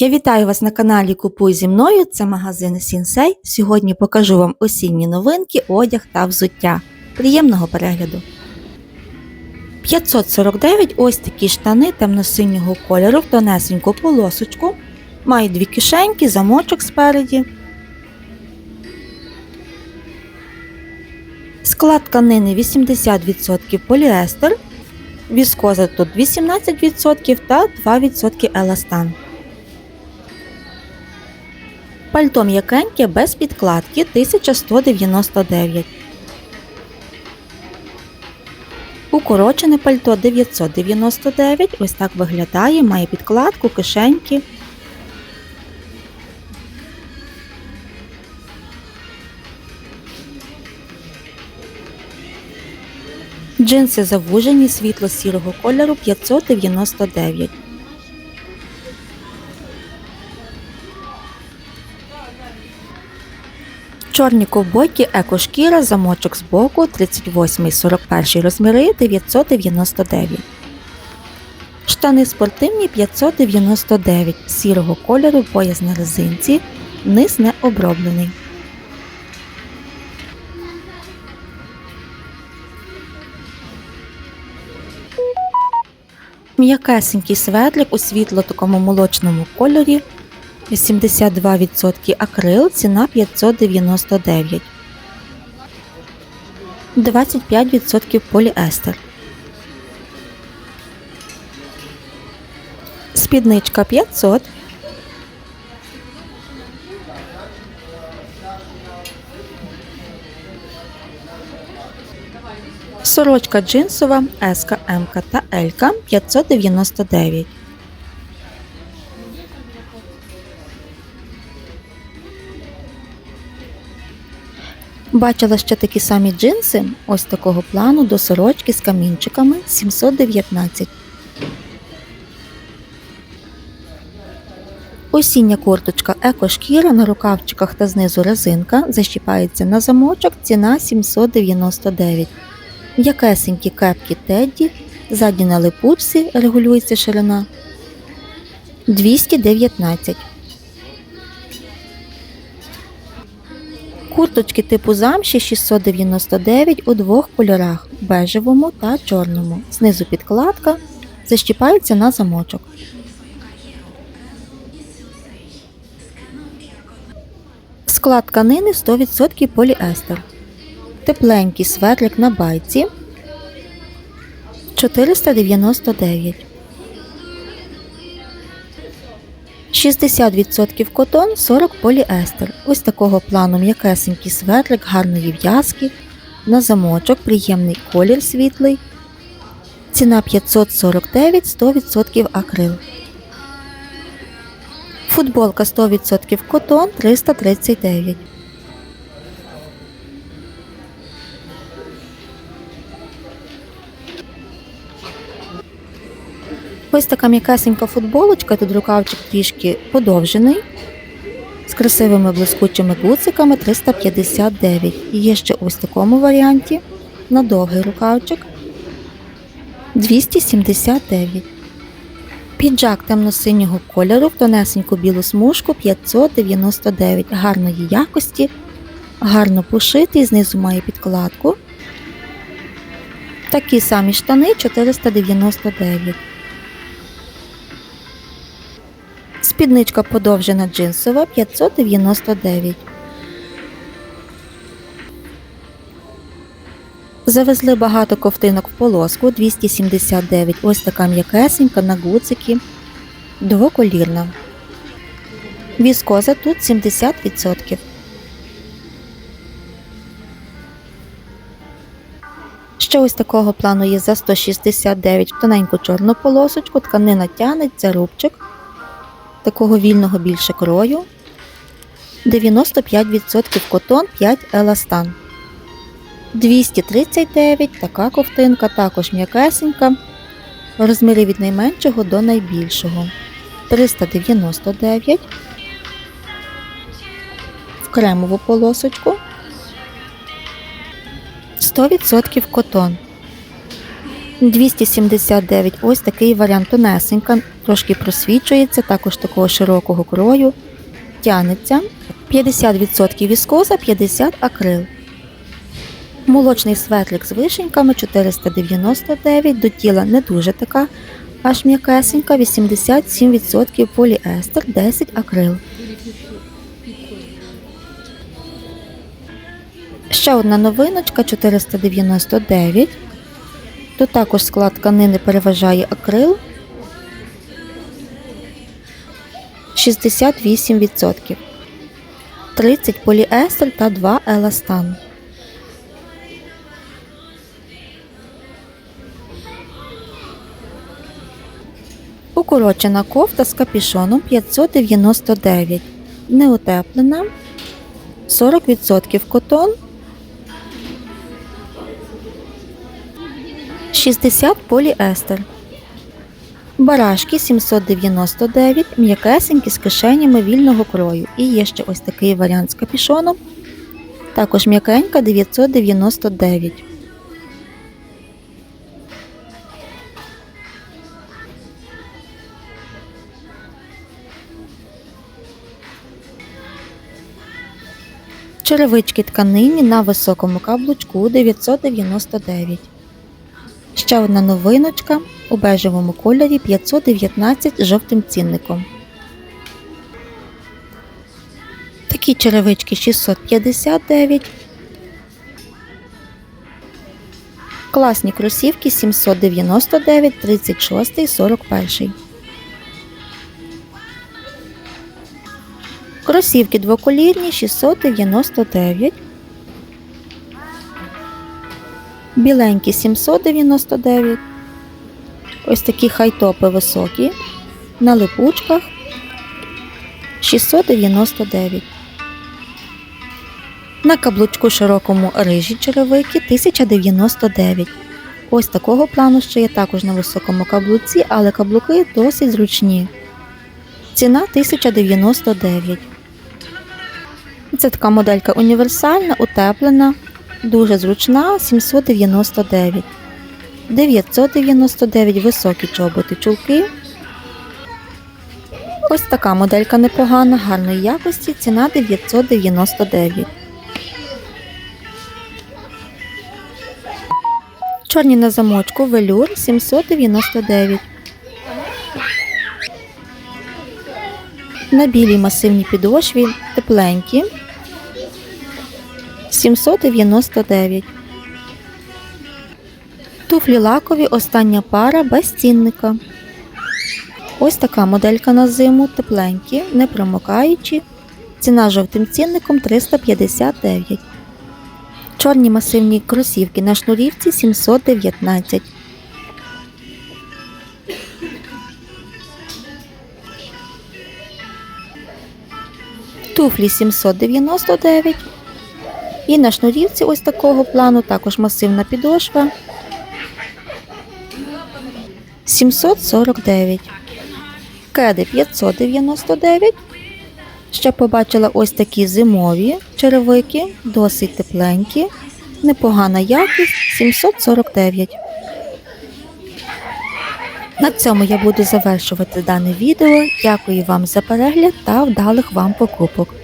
Я вітаю вас на каналі Купуй зі мною. Це магазин Сінсей. Сьогодні покажу вам осінні новинки, одяг та взуття. Приємного перегляду. 549 ось такі штани темно-синього кольору в тонесеньку полосочку. Мають дві кишеньки, замочок спереді. Склад тканини 80% поліестер. Віскоза тут 18% та 2% еластан. Пальто м'якеньке без підкладки 1199. Укорочене пальто 999. Ось так виглядає, має підкладку, кишеньки. Джинси завужені світло-сірого кольору 599. Чорні ковбойки екошкіра, замочок з боку 38-41 розміри 999. Штани спортивні 599 сірого кольору, пояс на резинці, низ не оброблений. М'якесенький светлик у світло такому молочному кольорі 82% акрил, ціна 599. 25% поліестер. Спідничка 500. Сорочка джинсова S, М та L 599. Бачила ще такі самі джинси, ось такого плану до сорочки з камінчиками 719. Осіння курточка екошкіра на рукавчиках та знизу резинка защіпається на замочок, ціна 799. М'якесенькі кепки Тедді, задні на липучці регулюється ширина 219. Курточки типу замші 699 у двох кольорах бежевому та чорному. Знизу підкладка защіпається на замочок. Склад тканини 100% поліестер. Тепленький светлик на байці 499. 60% котон, 40 поліестер. Ось такого плану м'якесенький светлик гарної в'язки. На замочок приємний колір світлий. Ціна 549 100% акрил. Футболка 100% котон 339. Ось така м'якесенька футболочка, тут рукавчик трішки подовжений. З красивими блискучими гуциками 359. І є ще ось в такому варіанті на довгий рукавчик 279. Піджак темно-синього кольору тонесеньку білу смужку 599 гарної якості, гарно пошитий, знизу має підкладку. Такі самі штани 499. Спідничка подовжена джинсова 599. Завезли багато ковтинок в полоску 279. Ось така м'якесенька на гуцики. Двоколірна. Віскоза тут 70%. Ще ось такого плану є за 169 тоненьку чорну полосочку, тканина тянеться, рубчик такого вільного більше крою. 95% котон 5 еластан. 239 така ковтинка, також м'якесенька. Розміри від найменшого до найбільшого. 399 в кремову полосочку. 100% котон. 279 ось такий варіант тонесенька, трошки просвічується, також такого широкого крою, тянеться. 50% віскоза, 50 акрил. Молочний светлик з вишеньками 499, до тіла не дуже така, аж м'якесенька, 87% поліестер, 10 акрил. Ще одна новиночка 499. Тут також склад тканини переважає акрил. 68%, 30 поліестер та 2 еластан. Укорочена кофта з капішоном 599, неутеплена, 40% котон, 60 поліестер. Барашки 799, м'якесенькі з кишенями вільного крою. І є ще ось такий варіант з капішоном. Також м'якенька 999. Черевички тканині на високому каблучку 999. Ще одна новиночка у бежевому кольорі 519 з жовтим цінником. Такі черевички 659. Класні кросівки 799, 36 і 41. Кросівки двоколірні 699. Біленькі 799. Ось такі хайтопи високі. На липучках 699. На каблучку широкому рижі черевики 1099. Ось такого плану ще є також на високому каблуці, але каблуки досить зручні. Ціна 1099. Це така моделька універсальна, утеплена, дуже зручна 799. 999 високі чоботи чулки. Ось така моделька непогана, гарної якості, ціна 999. Чорні на замочку велюр 799. На білій масивній підошві тепленькі 799. Туфлі лакові остання пара без цінника. Ось така моделька на зиму, тепленькі, не промокаючі. Ціна жовтим цінником 359. Чорні масивні кросівки на шнурівці 719. Туфлі 799. І на шнурівці ось такого плану також масивна підошва 749. Кеди 599. Ще побачила ось такі зимові черевики, досить тепленькі, непогана якість 749. На цьому я буду завершувати дане відео. Дякую вам за перегляд та вдалих вам покупок.